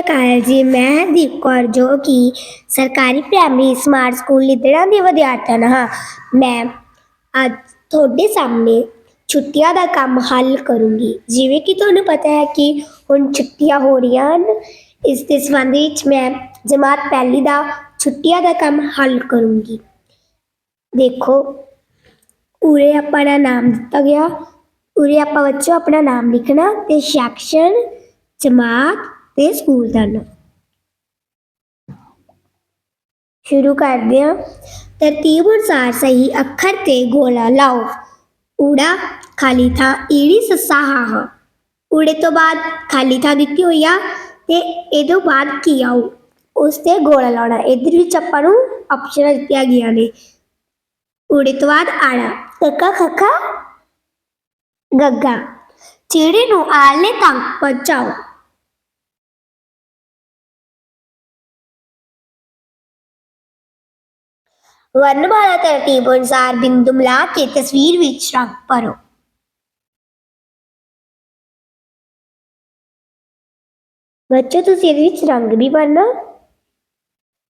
ਸਤਿ ਅਕਾਲ ਜੀ, ਮੈਂ ਦੀਪ ਕੌਰ ਜੋ ਕਿ ਸਰਕਾਰੀ, ਪ੍ਰਾਇਮਰੀ, ਸਮਾਰਟ ਸਕੂਲ ਲਿੱਦੜਾ ਦੀ ਵਿਦਿਆਰਥਣ ਹਾਂ। ਮੈਂ ਅੱਜ ਤੁਹਾਡੇ ਸਾਹਮਣੇ ਛੁੱਟੀਆਂ ਦਾ ਕੰਮ ਹੱਲ ਕਰੂੰਗੀ। ਜਿਵੇਂ ਕਿ ਤੁਹਾਨੂੰ ਪਤਾ ਹੈ ਕਿ ਹੁਣ ਛੁੱਟੀਆਂ ਹੋ ਰਹੀਆਂ ਹਨ। ਇਸ ਦੇ ਸੰਬੰਧ ਵਿੱਚ ਮੈਂ ਜਮਾਤ ਪਹਿਲੀ ਦਾ ਛੁੱਟੀਆਂ ਦਾ ਕੰਮ ਹੱਲ ਕਰੂੰਗੀ। ਦੇਖੋ, ਉਰੇ ਆਪਣਾ ਨਾਮ ਦਿੱਤਾ ਗਿਆ। ਉਰੇ ਆਪਾਂ ਬੱਚੋ ਆਪਣਾ ਨਾਮ ਲਿਖਣਾ ਤੇ ਸੈਕਸ਼ਨ ਜਮਾਤ ਤੇ ਸਕੂਲ ਦਾ ਸ਼ੁਰੂ ਕਰਦੇ ਹਾਂ। ਤਰਤੀਬ ਅਨੁਸਾਰ ਸਹੀ ਅੱਖਰ ਤੇ ਗੋਲਾ ਲਾਓ। ਊੜਾ, ਖਾਲੀ ਥਾਂ ਈੜੀ ਸੱਸਾ ਹਾਂ ਊੜੇ ਤੋਂ ਬਾਅਦ ਖਾਲੀ ਥਾਂ ਦਿੱਤੀ ਹੋਈ ਆ ਤੇ ਇਹ ਤੋਂ ਬਾਅਦ ਕੀ ਆਉ ਉਸ ਤੇ ਗੋਲਾ ਲਾਉਣਾ। ਇਧਰ ਵਿੱਚ ਆਪਾਂ ਨੂੰ ਆਪਸ਼ਨਾਂ ਦਿੱਤੀਆਂ ਗਈਆਂ ਨੇ। ਊੜੇ ਤੋਂ ਬਾਅਦ ਆੜਾ। ਕੱਕਾ ਖੱਖਾ, ਗੱਗਾ। ਚਿੜੀ ਨੂੰ ਆਲੇ ਤੱਕ ਪਹੁੰਚਾਓ। ਵਰਣਮਾਲਾ ਤਰਤੀਬ ਅਨੁਸਾਰ ਬਿੰਦੂ ਮਿਲਾ ਕੇ ਤਸਵੀਰ ਵਿੱਚ ਰੰਗ ਭਰੋ। ਬੱਚੋ, ਤੁਸੀਂ ਇਹਦੇ ਵਿੱਚ ਰੰਗ ਵੀ ਭਰਨਾ,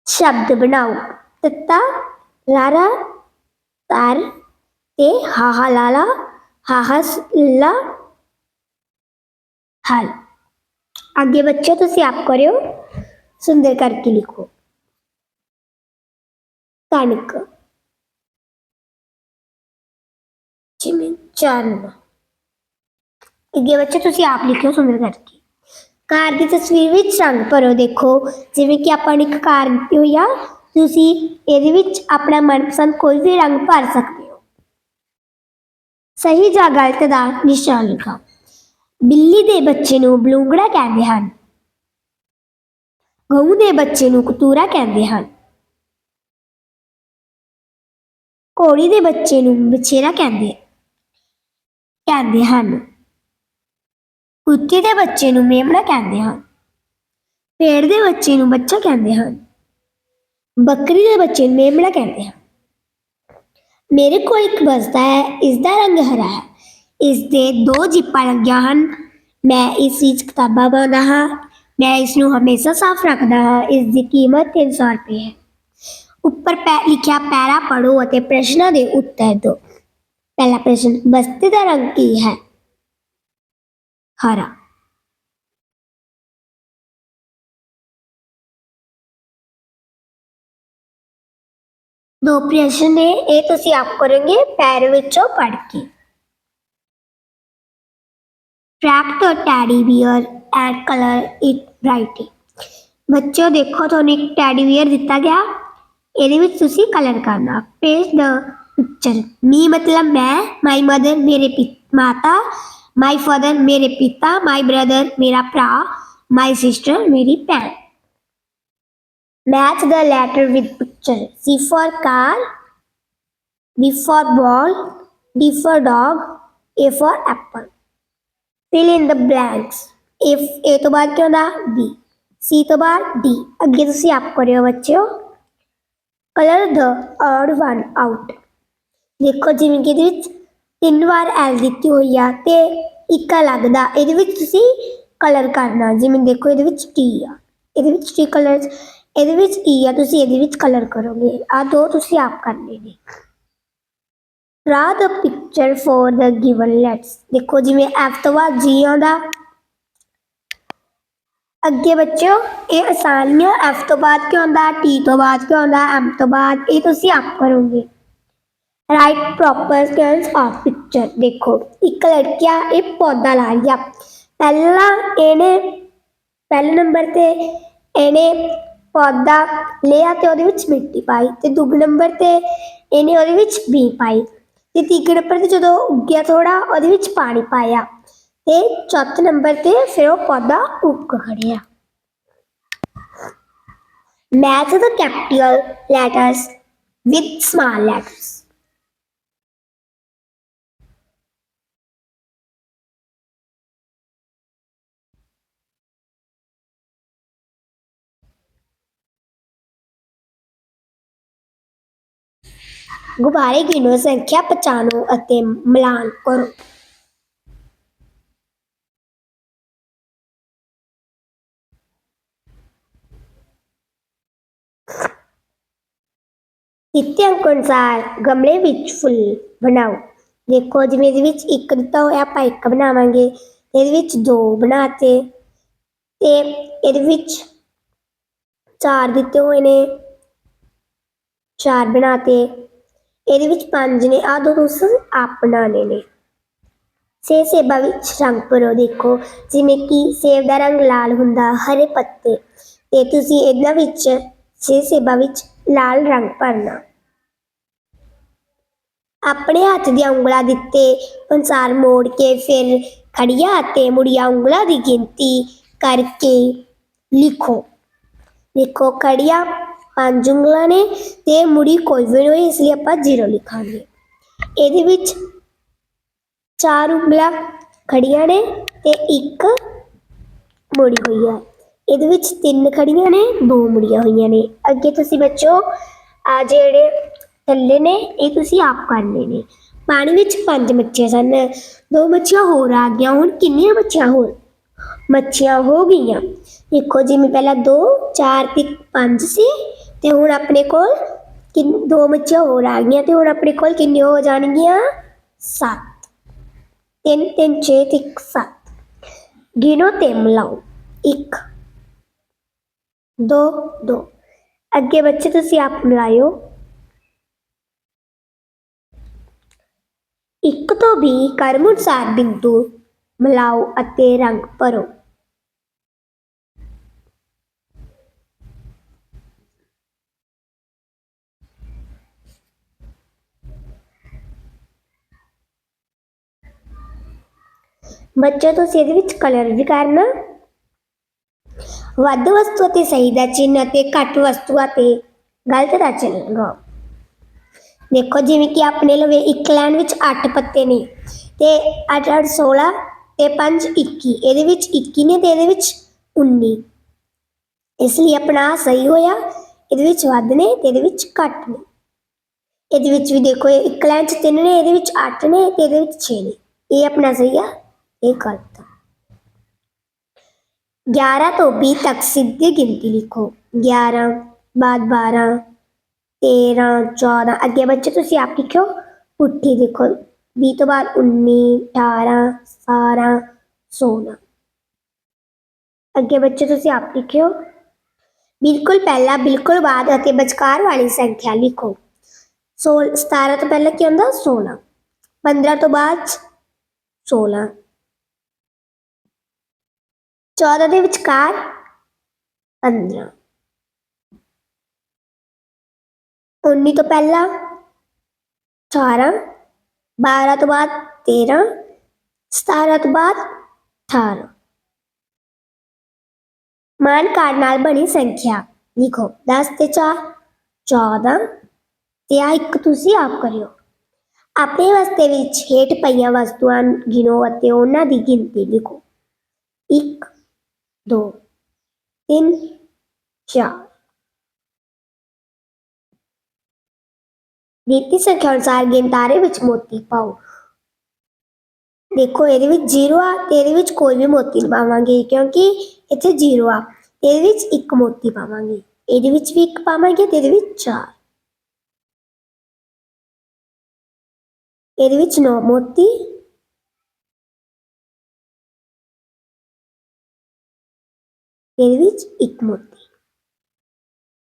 ਸ਼ਬਦ ਬਣਾਓ। ਤੱਤਾ ਰਾਰਾ ਤਰ ਤੇ ਹਾਹਾ ਲਾਲਾ, ਹਾਹਾ ਲਾ, ਹਲ। ਅੱਗੇ ਬੱਚੋ, ਤੁਸੀਂ ਆਪ ਕਰਿਓ, ਸੁੰਦਰ ਕਰਕੇ ਲਿਖੋ। ਕਣਕ। ਜਿਵੇਂ ਚਰਨ ਅੱਗੇ ਬੱਚੇ ਤੁਸੀਂ ਆਪ ਲਿਖਿਓ ਸੁੰਦਰ ਕਰਕੇ। ਕਾਰ ਦੀ ਤਸਵੀਰ ਵਿੱਚ ਰੰਗ ਭਰੋ ਦੇਖੋ। ਜਿਵੇਂ ਕਿ ਆਪਾਂ ਨੇ ਇੱਕ ਕਾਰ ਦਿੱਤੀ ਹੋਈ ਆ, ਤੁਸੀਂ ਇਹਦੇ ਵਿੱਚ ਆਪਣਾ ਮਨਪਸੰਦ ਕੋਈ ਵੀ ਰੰਗ ਭਰ ਸਕਦੇ ਹੋ। ਸਹੀ ਜਾਂ ਗਲਤ ਦਾ ਨਿਸ਼ਾਨ ਲਗਾਓ ਬਿੱਲੀ ਦੇ ਬੱਚੇ ਨੂੰ ਬਲੂੰਗੜਾ ਕਹਿੰਦੇ ਹਨ। ਗਊ ਦੇ ਬੱਚੇ ਨੂੰ ਕਤੂਰਾ ਕਹਿੰਦੇ ਹਨ। ਘੋੜੀ ਦੇ ਬੱਚੇ ਨੂੰ ਬਛੇਰਾ ਕਹਿੰਦੇ ਕਹਿੰਦੇ ਹਨ। ਕੁੱਤੇ ਦੇ ਬੱਚੇ ਨੂੰ ਮੇਮਣਾ ਕਹਿੰਦੇ ਹਨ। ਪੇੜ ਦੇ ਬੱਚੇ ਨੂੰ ਬੱਚਾ ਕਹਿੰਦੇ ਹਨ। ਬੱਕਰੀ ਦੇ ਬੱਚੇ ਨੂੰ ਮੇਮਣਾ ਕਹਿੰਦੇ ਹਨ। ਮੇਰੇ ਕੋਲ ਇੱਕ ਬਸਤਾ ਹੈ ਇਸ ਦਾ ਰੰਗ ਹਰਾ ਹੈ। ਇਸ ਦੇ ਦੋ ਜਿੱਪਾਂ ਲੱਗੀਆਂ ਹਨ। ਮੈਂ ਇਸ ਵਿੱਚ ਕਿਤਾਬਾਂ ਪਾਉਂਦਾ ਹਾਂ। ਮੈਂ ਇਸ ਨੂੰ ਹਮੇਸ਼ਾ ਸਾਫ਼ ਰੱਖਦਾ ਹਾਂ। ਇਸ ਦੀ ਕੀਮਤ 300 ਰੁਪਏ ਹੈ। ਉੱਪਰ ਪੈ, ਲਿਖਿਆ ਪੈਰਾ ਪੜੋ ਅਤੇ ਪ੍ਰਸ਼ਨਾਂ ਦੇ ਉੱਤਰ ਦਿਓ। ਪਹਿਲਾ ਪ੍ਰਸ਼ਨ, ਬਸਤੇ ਦਾ ਰੰਗ ਕੀ ਹੈ? ਹਰਾ। ਦੋ ਪ੍ਰਸ਼ਨ ਨੇ, ਇਹ ਤੁਸੀਂ ਆਪ ਕਰੋਗੇ ਪੈਰ ਵਿੱਚੋਂ ਪੜ ਕੇ। ਟਰੈਕ ਤੋਂ teddy bear and colour it writing ਬੱਚਿਓ, ਦੇਖੋ, ਤੁਹਾਨੂੰ ਇੱਕ ਟੈਡੀ ਬੀਅਰ ਦਿੱਤਾ ਗਿਆ। ਇਹਦੇ ਵਿੱਚ ਤੁਸੀਂ ਕਲਰ ਕਰਨਾ। ਪੇਜ ਦਾ ਪਿਕਚਰ ਮੀ ਮਤਲਬ ਮੈਂ ਮਾਈ ਮਦਰ ਮੇਰੇ ਪਿ- ਮਾਤਾ ਮਾਈ ਫਾਦਰ ਮੇਰੇ ਪਿਤਾ ਮਾਈ ਬ੍ਰਦਰ ਮੇਰਾ ਭਰਾ ਮਾਈ ਸਿਸਟਰ ਮੇਰੀ ਭੈਣ। Match the letter with picture C for car B for ball D for dog A for apple fill in the blanks if A ਤੋਂ ਬਾਅਦ ਕੀ ਹੁੰਦਾ? ਬੀ ਸੀ ਤੋਂ ਬਾਅਦ ਡੀ ਅੱਗੇ ਤੁਸੀਂ ਆਪ ਕਰਿਓ ਬੱਚਿਓ। ਕਲਰ ਦ ਔਰ ਵਨ ਆਊਟ। ਦੇਖੋ ਜਿਵੇਂ ਕਿ ਇਹਦੇ ਵਿੱਚ ਤਿੰਨ ਵਾਰ ਐਲ ਦਿੱਤੀ ਹੋਈ ਆ ਤੇ ਇੱਕ ਲੱਗਦਾ। ਇਹਦੇ ਵਿੱਚ ਤੁਸੀਂ ਕਲਰ ਕਰਨਾ, ਜਿਵੇਂ ਦੇਖੋ ਇਹਦੇ ਵਿੱਚ ਟੀ ਆ। ਇਹਦੇ ਵਿੱਚ ਟੀ ਕਲਰਸ, ਇਹਦੇ ਵਿੱਚ ਈ ਆ, ਤੁਸੀਂ ਇਹਦੇ ਵਿੱਚ ਕਲਰ ਕਰੋਗੇ। ਆ ਦੋ ਤੁਸੀਂ ਆਪ ਕਰਨੇ ਨੇ draw the picture for the given letters ਦੇਖੋ ਜਿਵੇਂ ਐਫ ਤੋਂ ਬਾਅਦ ਜੀ ਆਉਂਦਾ ਅੱਗੇ ਬੱਚਿਓ, ਇਹ ਆਸਾਨੀਆਂ ਐਫ ਤੋਂ ਬਾਅਦ ਕਿਉਂ ਆਉਂਦਾ ਟੀ ਤੋਂ ਬਾਅਦ ਕੀ ਆਉਂਦਾ ਐਮ ਤੋਂ ਬਾਅਦ ਇਹ ਤੁਸੀਂ ਆਪ ਕਰੋਗੇ। Write proper skills of picture ਦੇਖੋ, ਇੱਕ ਲੜਕੀਆ ਇਹ ਪੌਦਾ ਲਾ ਰਹੀ ਆ। ਪਹਿਲਾਂ ਇਹਨੇ, ਪਹਿਲੇ ਨੰਬਰ ਤੇ ਇਹਨੇ ਪੌਦਾ ਲਿਆ ਤੇ ਉਹਦੇ ਵਿੱਚ ਮਿੱਟੀ ਪਾਈ ਤੇ ਦੂਜੇ ਨੰਬਰ ਤੇ ਇਹਨੇ ਉਹਦੇ ਵਿੱਚ ਬੀ ਪਾਈ। ਤੇ ਤੀਜੇ ਨੰਬਰ ਤੇ ਜਦੋਂ ਉੱਗਿਆ ਥੋੜਾ ਉਹਦੇ ਵਿੱਚ ਪਾਣੀ ਪਾਇਆ। ਤੇ ਚੌਥੇ ਨੰਬਰ ਤੇ ਫਿਰ ਉਹ ਪੌਦਾ ਉੱਗ ਖੜਿਆ। Match the capital letters with small letters ਗੁਬਾਰੇ ਗਿਣੋ, ਸੰਖਿਆ ਪਛਾਣੋ ਅਤੇ ਮਿਲਾਨ ਕਰੋ। ਦਿੱਤੇ ਅੰਕ ਅਨੁਸਾਰ ਗਮਲੇ ਵਿੱਚ ਫੁੱਲ ਬਣਾਓ। ਦੇਖੋ, ਜਿਵੇਂ ਇਹਦੇ ਵਿੱਚ ਇੱਕ ਦਿੱਤਾ ਹੋਇਆ, ਆਪਾਂ ਇੱਕ ਬਣਾਵਾਂਗੇ। ਇਹਦੇ ਵਿੱਚ ਦੋ ਬਣਾਤੇ ਤੇ ਇਹਦੇ ਵਿੱਚ ਚਾਰ ਦਿੱਤੇ ਹੋਏ ਨੇ। ਚਾਰ ਬਣਾਤੇ। ਇਹਦੇ ਵਿੱਚ ਪੰਜ ਨੇ। ਆ ਦੋ ਤੁਸੀਂ ਆਪ ਬਣਾਣੇ ਨੇ। ਸੇ ਸੇਬਾਂ ਵਿੱਚ ਰੰਗ ਭਰੋ, ਦੇਖੋ। ਜਿਵੇਂ ਕਿ ਸੇਬ ਦਾ ਰੰਗ ਲਾਲ ਹੁੰਦਾ, ਹਰੇ ਪੱਤੇ। ਤੇ ਤੁਸੀਂ ਇਹਨਾਂ ਵਿੱਚ, ਸੇ ਸੇਬਾਂ ਵਿੱਚ ਲਾਲ ਰੰਗ ਭਰਨਾ। ਆਪਣੇ ਹੱਥ ਦੀਆਂ ਉਂਗਲਾਂ ਦਿੱਤੇ ਅਨੁਸਾਰ ਮੋੜ ਕੇ ਫਿਰ ਖੜੀਆਂ ਅਤੇ ਮੁੜੀਆਂ ਉਂਗਲਾਂ ਦੀ ਗਿਣਤੀ ਕਰਕੇ ਲਿਖੋ। ਲਿਖੋ ਖੜੀਆਂ ਪੰਜ ਉਂਗਲਾਂ ਨੇ ਤੇ ਮੁੜੀ ਕੋਈ ਵੀ ਨਹੀਂ ਇਸ ਲਈ ਆਪਾਂ ਜ਼ੀਰੋ ਲਿਖਾਂਗੇ। ਇਹਦੇ ਵਿੱਚ ਚਾਰ ਉਂਗਲਾਂ ਖੜੀਆਂ ਨੇ ਤੇ ਇੱਕ ਮੁੜੀ ਹੋਈ ਹੈ। ਇਹਦੇ ਵਿੱਚ ਤਿੰਨ ਖੜੀਆਂ ਨੇ, ਦੋ ਮੁੜੀਆਂ ਹੋਈਆਂ ਨੇ। ਅੱਗੇ ਤੁਸੀਂ ਬੱਚੋ, ਆ ਜਿਹੜੇ ਥੱਲੇ ਨੇ, ਇਹ ਤੁਸੀਂ ਆਪ ਕਰਨੇ ਨੇ ਪਾਣੀ ਵਿੱਚ ਪੰਜ ਮੱਛੀਆਂ ਸਨ। ਦੋ ਮੱਛੀਆਂ ਹੋਰ ਆ ਗਈਆਂ। ਹੁਣ ਕਿੰਨੀਆਂ ਮੱਛੀਆਂ ਹੋਰ? ਮੱਛੀਆਂ ਹੋ ਗਈਆਂ। ਦੇਖੋ, ਜਿਵੇਂ ਪਹਿਲਾਂ 2 4 ਤੇ 5 ਸੀ, ਤੇ ਹੁਣ ਆਪਣੇ ਕੋਲ ਕਿੰਨ, ਦੋ ਮੱਛੀਆਂ ਹੋਰ ਆ ਗਈਆਂ, ਤੇ ਹੁਣ ਆਪਣੇ ਕੋਲ ਕਿੰਨੇ ਹੋ ਜਾਣਗੀਆਂ? 7 ਤਿੰਨ ਤਿੰਨ 6 ਤੇ 1 7 ਗਿਣੋ ਤੇ ਮਿਲਾਓ। 1 2 2 ਅੱਗੇ ਬੱਚੇ, ਤੁਸੀਂ ਆਪ ਮਿਲਾਇਓ। ਇੱਕ ਤੋਂ ਵੀ ਕਰਮ ਅਨੁਸਾਰ ਬਿੰਦੂ ਮਿਲਾਓ ਅਤੇ ਰੰਗ ਭਰੋ। ਬੱਚੇ, ਤੁਸੀਂ ਇਹਦੇ ਵਿੱਚ ਕਲਰ ਵੀ ਕਰਨਾ। ਵੱਧ ਵਸਤੂ ਅਤੇ ਸਹੀ ਦਾ ਚਿੰਨ੍ਹ ਅਤੇ ਘੱਟ ਵਸਤੂਆਂ ਤੇ ਗਲਤ ਦਾ ਚਿੰਨ੍ਹ ਲਗਾਓ। ਦੇਖੋ ਜਿਵੇਂ ਕਿ ਆਪਣੇ ਲਵੇ ਇੱਕ ਲਾਈਨ ਵਿੱਚ 8 ਪੱਤੇ ਨੇ ਤੇ 8 8 16 ਤੇ 5 21 ਇਹਦੇ ਵਿੱਚ 21 ਨੇ ਤੇ ਇਹਦੇ ਵਿੱਚ 19 ਇਸ ਲਈ ਆਪਣਾ ਸਹੀ ਹੋਇਆ। ਇਹਦੇ ਵਿੱਚ ਵੱਧ ਨੇ ਤੇ ਇਹਦੇ ਵਿੱਚ ਘੱਟ ਨੇ। ਇਹਦੇ ਵਿੱਚ ਵੀ ਦੇਖੋ, ਇਹ ਇੱਕ ਲਾਈਨ 'ਚ 3 ਨੇ, ਇਹਦੇ ਵਿੱਚ 8 ਨੇ ਤੇ ਇਹਦੇ ਵਿੱਚ 6 ਨੇ। ਇਹ ਆਪਣਾ ਸਹੀ ਆ, ਇਹ ਗਲਤ ਆ। 11 ਤੋਂ 20 ਤੱਕ ਸਿੱਧੀ ਗਿਣਤੀ ਲਿਖੋ। 11 ਬਾਅਦ 12 13 14 ਅੱਗੇ ਬੱਚੇ ਤੁਸੀਂ ਆਪ ਲਿਖਿਓ। ਪੁੱਠੀ ਦੇਖੋ 20 ਤੋਂ ਬਾਅਦ 19 18 17 16 ਅੱਗੇ ਬੱਚੇ ਤੁਸੀਂ ਆਪ ਲਿਖਿਓ। ਬਿਲਕੁਲ ਪਹਿਲਾਂ, ਬਿਲਕੁਲ ਬਾਅਦ ਅਤੇ ਵਿਚਕਾਰ ਵਾਲੀ ਸੰਖਿਆ ਲਿਖੋ। 16 17 ਤੋਂ ਪਹਿਲਾਂ ਕੀ ਹੁੰਦਾ? 16 15 ਤੋਂ ਬਾਅਦ 16 14 ਦੇ ਵਿਚਕਾਰ 15 19 ਤੋਂ ਪਹਿਲਾਂ 18 12 ਤੋਂ ਬਾਅਦ 13 17 ਤੋਂ ਬਾਅਦ 18 ਮਾਨ ਕਾਰਡ ਨਾਲ ਬਣੀ ਸੰਖਿਆ ਲਿਖੋ 10 ਤੇ 4 14 ਤੇ ਆ ਇੱਕ ਤੁਸੀਂ ਆਪ ਕਰਿਓ ਆਪਣੇ ਵਸਤੇ ਵਿੱਚ ਹੇਠ ਪਈਆਂ ਵਸਤੂਆਂ ਗਿਣੋ ਅਤੇ ਉਹਨਾਂ ਦੀ ਗਿਣਤੀ ਲਿਖੋ 1 2 3 4 ਦਿੱਤੀ ਸੰਖਿਆ ਅਨੁਸਾਰ ਗਿਣਤਾਰੇ ਵਿੱਚ ਮੋਤੀ ਪਾਓ। ਦੇਖੋ, ਇਹਦੇ ਵਿੱਚ 0 ਆ ਤੇ ਇਹਦੇ ਵਿੱਚ ਕੋਈ ਵੀ ਮੋਤੀ ਨਹੀਂ ਪਾਵਾਂਗੇ ਕਿਉਂਕਿ ਇੱਥੇ 0 ਆ। ਇਹਦੇ ਵਿੱਚ ਇੱਕ ਮੋਤੀ ਪਾਵਾਂਗੇ। ਇਹਦੇ ਵਿੱਚ ਵੀ ਇੱਕ ਪਾਵਾਂਗੇ ਤੇ ਇਹਦੇ ਵਿੱਚ ਚਾਰ। ਇਹਦੇ ਵਿੱਚ 9 ਮੋਤੀ। ਇਹਦੇ ਵਿੱਚ ਇੱਕ ਮੋਤੀ।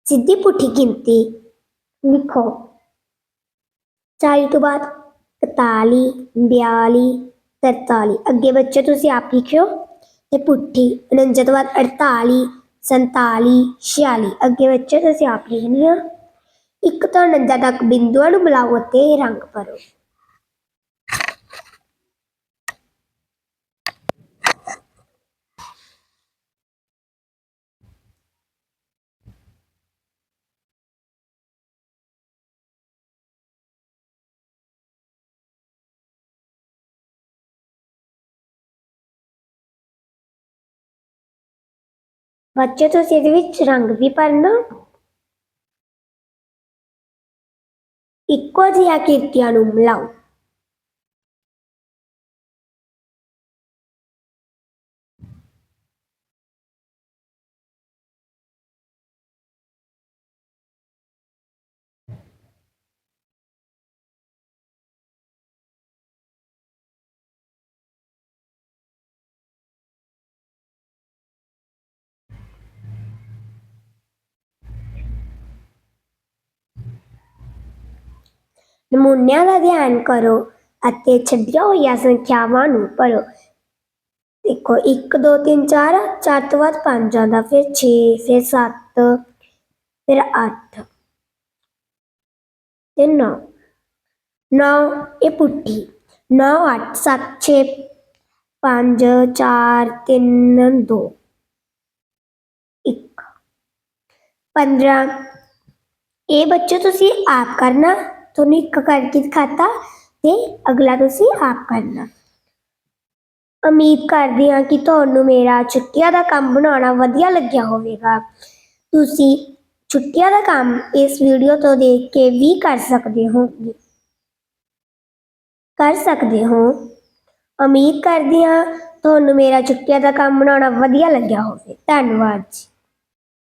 ਸਿੱਧੀ ਪੁੱਠੀ ਗਿਣਤੀ ਲਿਖੋ। 40 ਤੋਂ ਬਾਅਦ 41 42 43 ਅੱਗੇ ਬੱਚੇ, ਤੁਸੀਂ ਆਪ ਲਿਖਿਓ। ਤੇ ਪੁੱਠੀ 49 ਤੋਂ ਬਾਅਦ 48 47 46 ਅੱਗੇ ਬੱਚੇ, ਤੁਸੀਂ ਆਪ ਲਿਖਣੀ ਆ। ਇੱਕ ਤੋਂ 49 ਤੱਕ ਬਿੰਦੂਆਂ ਨੂੰ ਮਿਲਾਓ ਅਤੇ ਰੰਗ ਭਰੋ। ਬੱਚੇ ਤੁਸੀਂ ਇਹਦੇ ਵਿੱਚ ਰੰਗ ਵੀ ਭਰਨਾ ਇੱਕੋ ਜਿਹੀਆਂ ਕੀਰਤੀਆਂ ਨੂੰ ਮਿਲਾਓ ਨਮੂਨਿਆਂ ਦਾ ਅਧਿਐਨ ਕਰੋ ਅਤੇ ਛੱਡੀਆਂ ਹੋਈਆਂ ਸੰਖਿਆਵਾਂ ਨੂੰ ਭਰੋ ਦੇਖੋ 1 2 3 4 4 ਤੋਂ ਬਾਅਦ 5 ਆਉਂਦਾ ਫਿਰ 6 ਫਿਰ 7 ਫਿਰ 8 ਤੇ 9 9 ਇਹ ਪੁੱਠੀ। 9 8 7 6 5 4 3 2 1 15 ਇਹ ਬੱਚੇ, ਤੁਸੀਂ ਆਪ ਕਰਨਾ। ਤੁਹਾਨੂੰ ਇੱਕ ਕਰਕੇ ਦਿਖਾਤਾ ਤੇ ਅਗਲਾ ਤੁਸੀਂ ਆਪ ਕਰਨਾ। ਉਮੀਦ ਕਰਦੀ ਹਾਂ ਕਿ ਤੁਹਾਨੂੰ ਮੇਰਾ ਛੁੱਟੀਆਂ ਦਾ ਕੰਮ ਬਣਾਉਣਾ ਵਧੀਆ ਲੱਗਿਆ ਹੋਵੇਗਾ। ਤੁਸੀਂ ਛੁੱਟੀਆਂ ਦਾ ਕੰਮ ਇਸ ਵੀਡੀਓ ਤੋਂ ਦੇਖ ਕੇ ਵੀ ਕਰ ਸਕਦੇ ਹੋ। ਕਰ ਸਕਦੇ ਹੋ। ਉਮੀਦ ਕਰਦੀ ਹਾਂ ਤੁਹਾਨੂੰ ਮੇਰਾ ਛੁੱਟੀਆਂ ਦਾ ਕੰਮ ਬਣਾਉਣਾ ਵਧੀਆ ਲੱਗਿਆ ਹੋਵੇ। ਧੰਨਵਾਦ ਜੀ।